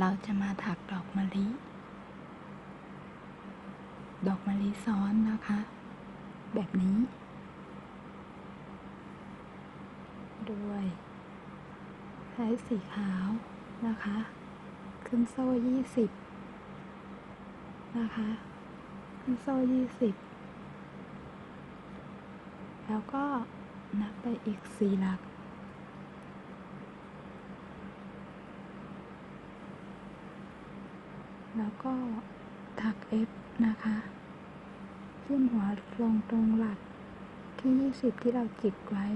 เราจะมาถักดอกมะลิ ดอกมะลิซ้อนนะคะ แบบนี้ ด้วยใช้สีขาวนะคะ ขึ้นโซ่ยี่สิบนะคะ ขึ้นโซ่ยี่สิบแล้วก็นับไปอีกสี่หลัก แล้วก็ถัก F นะคะขึ้นหัวลงตรงหลักที่ 20 ที่เราจิกไว้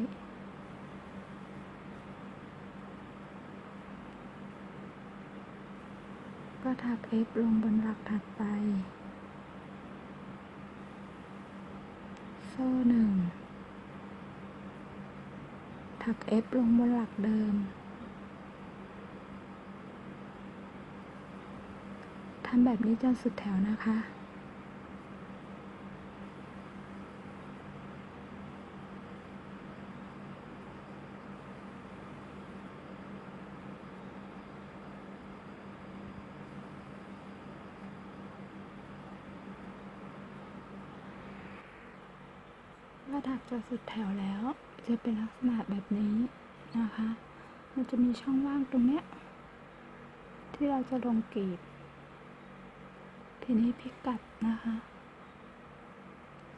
ก็ถัก F ลงบนหลักถัดไป โซ่หนึ่งถัก F ลงบนหลักเดิม ทำแบบนี้จนสุดแถวนะคะว่าถักจนสุดแถวแล้ว จะเป็นลักษณะแบบนี้นะคะ มันจะมีช่องว่างตรงเนี้ยที่เราจะลงกรีบ ทีนี้พิกัดนะคะ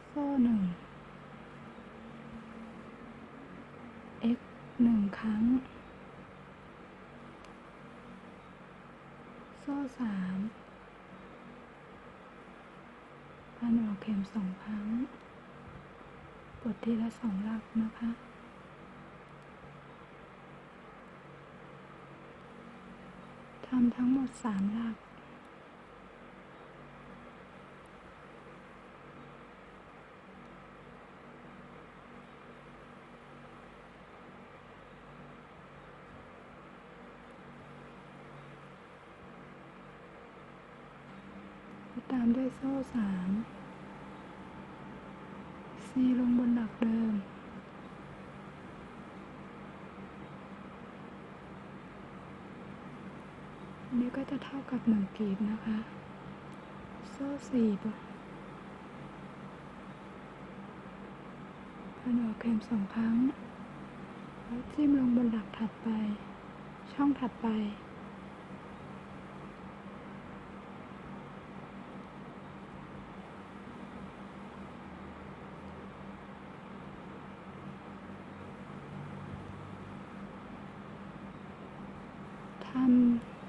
โซ่หนึ่ง x หนึ่งครั้ง โซ่สามพันหัวเข็มสองครั้งกดทีละสองหลักนะคะทำทั้งหมดสามหลัก ตามด้วยโซ่สามซีลงบนหลักเดิมนนี้ก็จะเท่ากับหนึ่งกีบนะคะ โซ่สี่ปะพันหัวเข็มสองครั้ง แล้วจิ้มลงบนหลักถัดไป ช่องถัดไป ท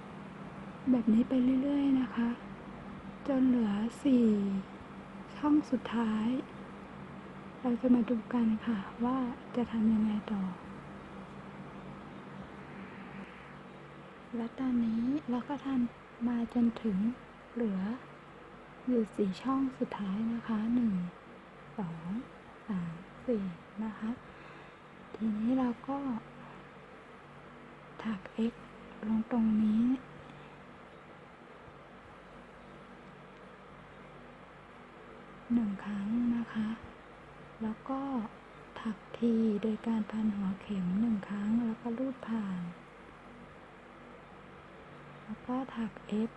ำแบบนี้ไปเรื่อยๆนะคะ จนเหลือสี่ช่องสุดท้าย เราจะมาดูกันค่ะว่าจะทำยังไงต่อ และตอนนี้เราก็ทำมาจนถึงเหลืออยู่สี่ช่องสุดท้ายนะคะหนึ่งสองสามสี่นะคะ ทีนี้เราก็ถัก x ลงตรงนี้ หนึ่งครั้งนะคะ แล้วก็ถักทีโดยการพันหัวเข็มหนึ่งครั้งแล้วก็ลูดผ่าน แล้วก็ถัก F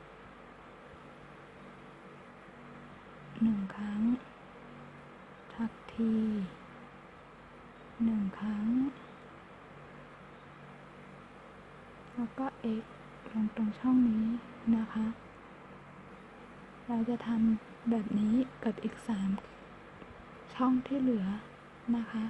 หนึ่งครั้ง ถักทีหนึ่งครั้ง แล้วก็ x ลงตรงช่องนี้นะคะ เราจะทำแบบนี้กับอีก 3 ช่องที่เหลือนะคะ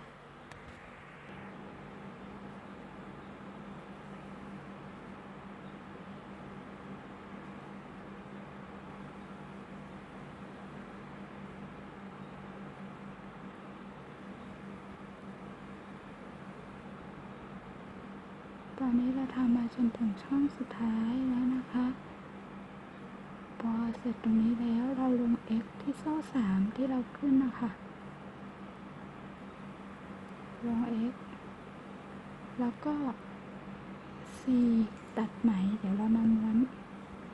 ตอนนี้เราทำมาจนถึงช่องสุดท้ายแล้วนะคะ พอเสร็จตรงนี้แล้วเราลง x ที่โซ่สามที่เราขึ้นนะคะ ลง x แล้วก็ c ตัดไหม เดี๋ยวเรามาม้วน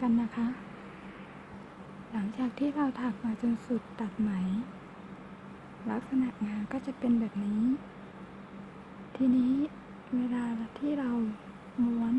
กันนะคะ หลังจากที่เราถักมาจนสุดตัดไหม ลักษณะงานก็จะเป็นแบบนี้ ทีนี้ เวลาที่เราม้วน